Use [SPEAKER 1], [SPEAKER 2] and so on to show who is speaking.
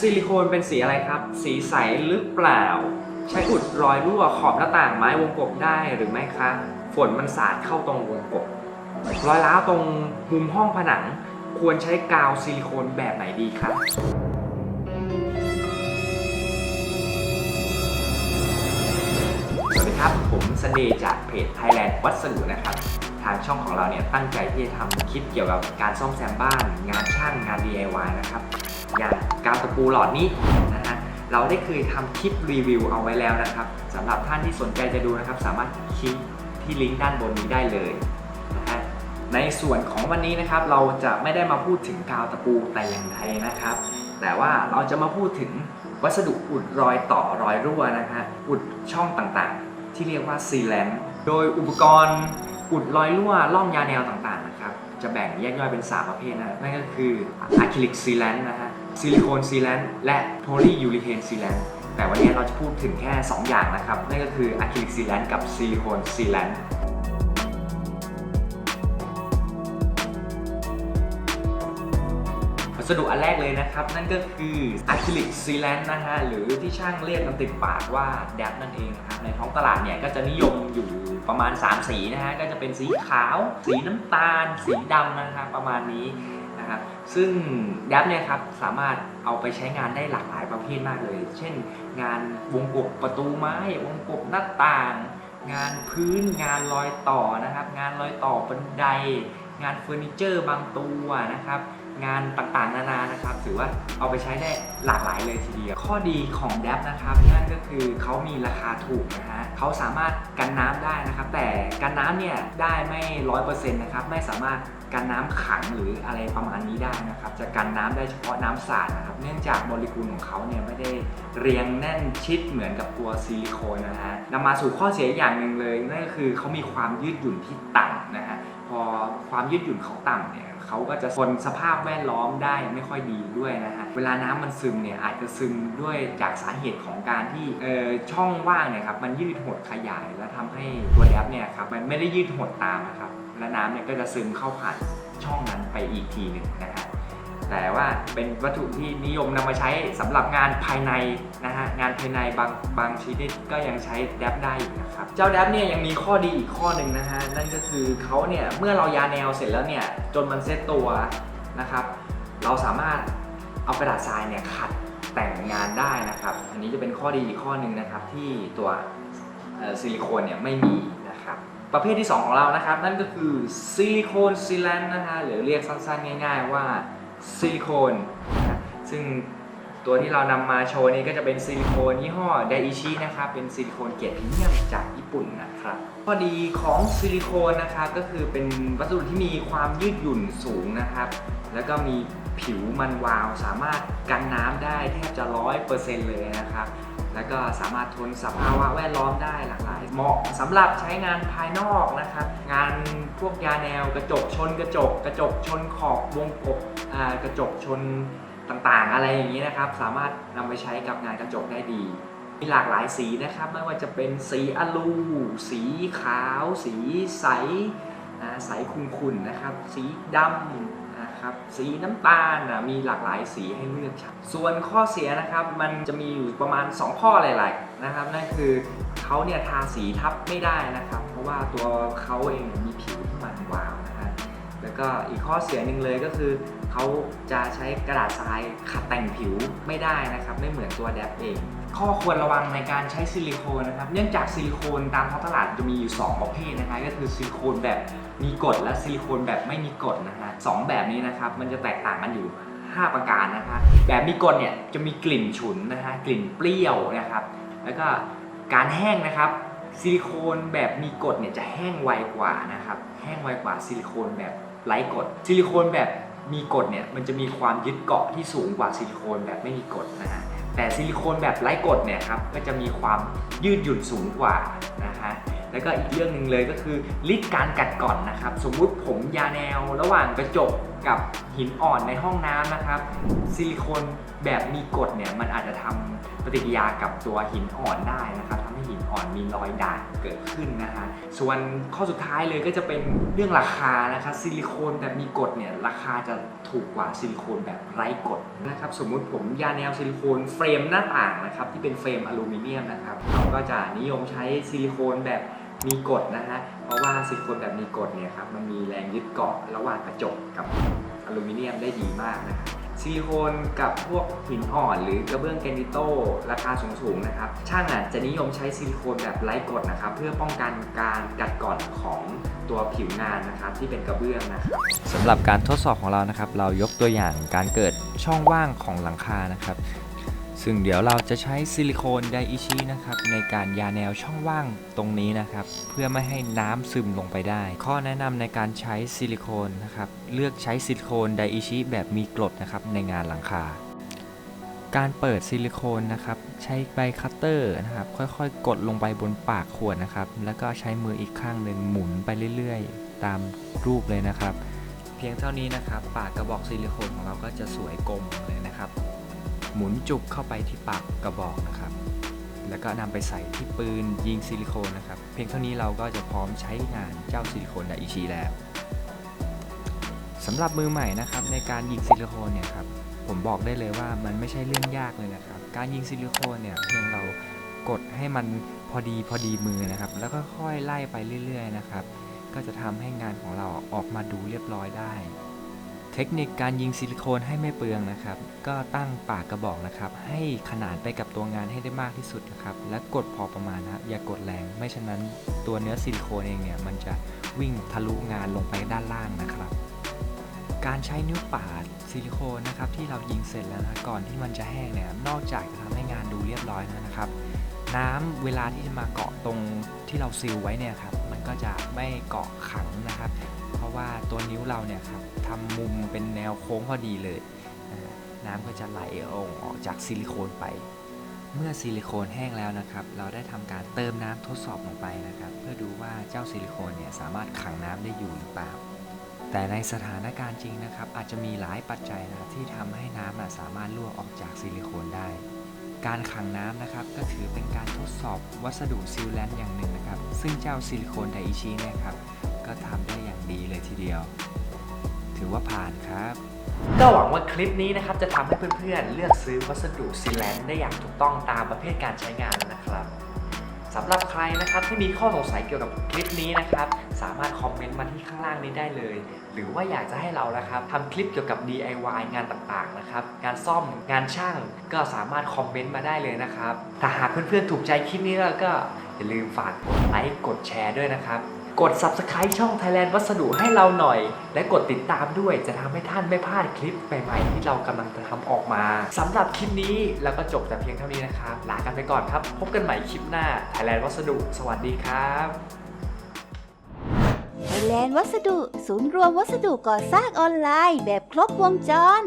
[SPEAKER 1] ซิลิโคนเป็นสีอะไรครับ สีใสหรือเปล่า ใช้อุดรอยรั่วขอบหน้าต่างไม้วงกบได้หรือไม่คะฝนมันสาดเข้าตรงวงกบรอยร้าวตรงมุมห้องผนัง ควรใช้กาวซิลิโคนแบบไหนดีครับสวัสดีครับ ผมสเดย์จากเพจ Thailand วัสดุนะครับ ทางช่องของเราเนี่ยตั้งใจที่จะทำคลิปเกี่ยวกับการซ่อมแซมบ้าน งานช่างงาน DIY นะครับอย่างกาวตะปูหลอดนี้นะฮะเราได้เคยทำคลิปรีวิวเอาไว้แล้วนะครับสำหรับท่านที่สนใจจะดูนะครับ สามารถคลิกที่ลิงก์ด้านบนนี้ได้เลยนะฮะในส่วนของวันนี้นะครับเราจะไม่ได้มาพูดถึงกาวตะปูแต่อย่างใดนะครับ แต่ว่าเราจะมาพูดถึงวัสดุอุดรอยต่อรอยรั่วนะฮะอุดช่องต่างๆ ที่เรียกว่าซีแลนโดยอุปกรณ์ อุดรอยรั่วล่องยาแนวต่างๆนะครับ จะแบ่งแยกย่อยเป็น 3 ประเภทนะ นั่นก็คืออะคริลิกซีแลนนะฮะ ซิลิโคนซีแลนและโพลียูริเทนซีแลนแต่วันนี้เราจะพูดถึงแค่ 2 อย่างนะครับ นั่นก็คืออะคริลิกซีแลนกับซิลิโคนซีแลนวัสดุอันแรกเลยนะครับ นั่นก็คืออะคริลิกซีแลนต์นะฮะ หรือที่ช่างเรียกกันติดปากว่าแดบนั่นเองนะครับ ในท้องตลาดเนี่ยก็จะนิยมอยู่ ประมาณ 3 สีนะฮะก็จะเป็นสีขาว สีน้ำตาล สีดำนะครับประมาณนี้นะครับซึ่งแดบเนี่ยครับสามารถเอาไปใช้งานได้หลากหลายประเภทมากเลย เช่น งานวงกบประตูไม้ วงกบหน้าต่าง งานพื้นงานรอยต่อนะครับ งานรอยต่อบันได งานเฟอร์นิเจอร์บางตัวนะครับ งานต่างๆ นานานะครับ ถือว่าเอาไปใช้ได้หลากหลายเลยทีเดียว ข้อดีของแดบนะครับนั่นก็คือเขามีราคาถูกนะฮะเขาสามารถกันน้ำได้นะครับ แต่กันน้ำเนี่ยได้ไม่ร้อยเปอร์เซ็นต์นะครับ ไม่สามารถกันน้ำขังหรืออะไรประมาณนี้ได้นะครับ จะกันน้ำได้เฉพาะน้ำสาดนะครับ เนื่องจากโมเลกุลของเขาเนี่ยไม่ได้เรียงแน่นชิดเหมือนกับตัวซิลิโคนนะฮะนำมาสู่ข้อเสียอย่างหนึ่งเลยนั่นก็คือเขามีความยืดหยุ่นที่ต่ำนะฮะพอความยืดหยุ่นเขาต่ำเนี่ย เขาก็จะทนสภาพแวดล้อมได้ไม่ค่อยดีด้วยนะฮะ เวลาน้ำมันซึมเนี่ยอาจจะซึมด้วยจากสาเหตุของการที่ช่องว่างเนี่ยครับมันยืดหดขยายและทำให้ตัวแอปเนี่ยครับมันไม่ได้ยืดหดตามนะครับและน้ำเนี่ยก็จะซึมเข้าผ่านช่องนั้นไปอีกทีหนึ่งนะครับ แต่ว่าเป็นวัตถุที่นิยมนำมาใช้สำหรับงานภายในนะฮะงานภายในบางบางชนิดก็ยังใช้แดบได้นะครับเจ้าแดบเนี่ยยังมีข้อดีอีกข้อหนึ่งนะฮะนั่นก็คือเขาเนี่ยเมื่อเรายาแนวเสร็จแล้วเนี่ยจนมันเซตตัวนะครับ เราสามารถเอากระดาษทรายเนี่ยขัดแต่งงานได้นะครับ อันนี้จะเป็นข้อดีอีกข้อหนึ่งนะครับที่ตัวซิลิโคนเนี่ยไม่มีนะครับ ประเภทที่ 2 ของเรานะครับ นั่นก็คือซิลิโคนซีแลนนะฮะหรือเรียกสั้นๆ ง่าย ๆ ว่า ซิลิโคนนะซึ่งตัวที่เรานำมาโชว์นี้ก็จะเป็นซิลิโคนยี่ห้อไดอิชินะครับ เป็นซิลิโคนเกรดพรีเมียมจากญี่ปุ่นนะครับ ข้อดีของซิลิโคนนะครับก็คือเป็นวัสดุที่มีความยืดหยุ่นสูงนะครับ แล้วก็มีผิวมันวาวสามารถกันน้ำได้แทบจะร้อยเปอร์เซ็นต์เลยนะครับ แล้วก็สามารถทนสภาวะแวดล้อมได้หลากหลาย เหมาะสำหรับใช้งานภายนอกนะครับ งานพวกยาแนวกระจกชนกระจก กระจกชนขอบวงกบกระจกชนต่างๆ อะไรอย่างนี้นะครับ สามารถนำไปใช้กับงานกระจกได้ดีมีหลากหลายสีนะครับ ไม่ว่าจะเป็นสีอลู สีขาว สีใสใสขุ่นๆนะครับ สีดำ นะครับ สีน้ำตาลนะมีหลากหลายสีให้เลือกใช้ส่วนข้อเสียนะครับมันจะมีอยู่ประมาณ 2 ข้อหลายๆนะครับนั่นคือเขาเนี่ยทาสีทับไม่ได้นะครับ เพราะว่าตัวเขาเองมีผิวที่มันวาวนะฮะแล้วก็อีกข้อเสียหนึ่งเลยก็คือเขาจะใช้กระดาษทรายขัดแต่งผิวไม่ได้นะครับ ไม่เหมือนตัวแดปเอง ข้อควรระวังในการใช้ซิลิโคนนะครับ เนื่องจากซิลิโคนตามท้องตลาดจะมีอยู่ 2 ประเภทนะคะก็คือซิลิโคนแบบมีกรดและซิลิโคนแบบไม่มีกรดนะฮะสองแบบนี้นะครับมันจะแตกต่างกันอยู่ 5 ประการนะคะแบบมีกรดเนี่ยจะมีกลิ่นฉุนนะฮะกลิ่นเปรี้ยวนะครับ แล้วก็การแห้งนะครับซิลิโคนแบบมีกรดเนี่ยจะแห้งไวกว่านะครับแห้งไวกว่าซิลิโคนแบบไร้กรดซิลิโคนแบบมีกรดเนี่ยมันจะมีความยึดเกาะที่สูงกว่าซิลิโคนแบบไม่มีกรดนะฮะ แต่ซิลิโคนแบบไร้กรดเนี่ยครับก็จะมีความยืดหยุ่นสูงกว่านะฮะแล้วก็อีกเรื่องหนึ่งเลยก็คือฤทธิ์การกัดก่อนนะครับ สมมุติผมยาแนวระหว่างกระจกกับหินอ่อนในห้องน้ำนะครับ ซิลิโคนแบบมีกรดเนี่ยมันอาจจะทำปฏิกิริยากับตัวหินอ่อนได้นะครับทำให้หินอ่อนมีรอยด่างเกิดขึ้นนะฮะส่วนข้อสุดท้ายเลยก็จะเป็นเรื่องราคานะครับซิลิโคนแบบมีกรดเนี่ยราคาจะถูกกว่าซิลิโคนแบบไร้กรดนะครับสมมุติผมยาแนวซิลิโคนเฟรมหน้าต่างนะครับที่เป็นเฟรมอลูมิเนียมนะครับเราก็จะนิยมใช้ซิลิโคนแบบ มีกรดนะฮะ เพราะว่าซิลิโคนแบบมีกรดเนี่ยครับมันมีแรงยึดเกาะระหว่างกระจกกับอลูมิเนียมได้ดีมากนะครับซิลิโคนกับพวกหินอ่อนหรือกระเบื้องแกรนิโตราคาสูงๆนะครับช่างอะจะนิยมใช้ซิลิโคนแบบไร้กรดนะครับ เพื่อป้องกันการกัดกร่อนของตัวผิวงานนะครับที่เป็นกระเบื้องนะครับสำหรับการทดสอบของเรานะครับ เรายกตัวอย่างการเกิดช่องว่างของหลังคานะครับ ซึ่งเดี๋ยวเราจะใช้ซิลิโคนไดอิชินะครับในการยาแนวช่องว่างตรงนี้นะครับ เพื่อไม่ให้น้ำซึมลงไปได้ ข้อแนะนำในการใช้ซิลิโคนนะครับเลือกใช้ซิลิโคนไดอิชิแบบมีกรดนะครับในงานหลังคา การเปิดซิลิโคนนะครับใช้ใบคัตเตอร์นะครับค่อยๆ กดลงไปบนปากขวดนะครับแล้วก็ใช้มืออีกข้างหนึ่งหมุนไปเรื่อยๆ ตามรูปเลยนะครับ เพียงเท่านี้นะครับปากกระบอกซิลิโคนของเราก็จะสวยกลมเลยนะครับ หมุนจุกเข้าไปที่ปากกระบอกนะครับ แล้วก็นำไปใส่ที่ปืนยิงซิลิโคนนะครับ เพียงเท่านี้เราก็จะพร้อมใช้งานเจ้าซิลิโคนไดอิชิแล้วสำหรับมือใหม่นะครับในการยิงซิลิโคนเนี่ยครับผมบอกได้เลยว่ามันไม่ใช่เรื่องยากเลยนะครับ การยิงซิลิโคนเนี่ยเพียงเรากดให้มันพอดีพอดีมือนะครับ แล้วก็ค่อยไล่ไปเรื่อย ๆ นะครับ ก็จะทำให้งานของเราออกมาดูเรียบร้อยได้ เทคนิคการยิงซิลิโคนให้ไม่เปลืองนะครับ ก็ตั้งปากกระบอกนะครับ ให้ขนานไปกับตัวงานให้ได้มากที่สุดนะครับ และกดพอประมาณนะอย่ากดแรง ไม่ฉะนั้นตัวเนื้อซิลิโคนเองเนี่ยมันจะวิ่งทะลุงานลงไปด้านล่างนะครับ การใช้นิ้วปาดซิลิโคนนะครับที่เรายิงเสร็จแล้วนะก่อนที่มันจะแห้งเนี่ยนอกจากจะทำให้งานดูเรียบร้อยแล้วนะครับ น้ำเวลาที่จะมาเกาะตรงที่เราซีลไว้เนี่ยครับมันก็จะไม่เกาะขังนะครับ ว่าตัวนิ้วเราเนี่ยครับทำมุมเป็นแนวโค้งพอดีเลย น้ำก็จะไหลออกออกจากซิลิโคนไป เมื่อซิลิโคนแห้งแล้วนะครับ เราได้ทำการเติมน้ำทดสอบลงไปนะครับ เพื่อดูว่าเจ้าซิลิโคนเนี่ยสามารถขังน้ำได้อยู่หรือเปล่าแต่ในสถานการณ์จริงนะครับ อาจจะมีหลายปัจจัยนะครับที่ทำให้น้ำสามารถรั่วออกจากซิลิโคนได้ การขังน้ำนะครับก็ถือเป็นการทดสอบวัสดุซีลแลนต์อย่างหนึ่งนะครับ ซึ่งเจ้าซิลิโคนไดอิชิเนี่ยครับ ก็ทำได้อย่างดีเลยทีเดียว ถือว่าผ่านครับ ก็หวังว่าคลิปนี้นะครับจะทำให้เพื่อนๆ เลือกซื้อวัสดุซีลแลนได้อย่างถูกต้องตามประเภทการใช้งานนะครับสำหรับใครนะครับที่มีข้อสงสัยเกี่ยวกับคลิปนี้นะครับ สามารถคอมเมนต์มาที่ข้างล่างนี้ได้เลย หรือว่าอยากจะให้เรานะครับทำคลิปเกี่ยวกับ DIY งานต่างๆนะครับงานซ่อมงานช่างก็สามารถคอมเมนต์มาได้เลยนะครับถ้าหากเพื่อนๆถูกใจคลิปนี้แล้วก็อย่าลืมฝากกดไลค์กดแชร์ด้วยนะครับ กด Subscribe ช่อง Thailand วัสดุให้เราหน่อย และกดติดตามด้วยจะทำให้ท่านไม่พลาดคลิปใหม่ๆ ที่เรากำลังจะทำออกมาสำหรับคลิปนี้แล้วก็จบแต่เพียงเท่านี้นะครับ ลากันไปก่อนครับ พบกันใหม่คลิปหน้า Thailand วัสดุ สวัสดีครับ
[SPEAKER 2] ไทยแลนด์วัสดุ ศูนย์รวมวัสดุก่อสร้างออนไลน์แบบครบวงจร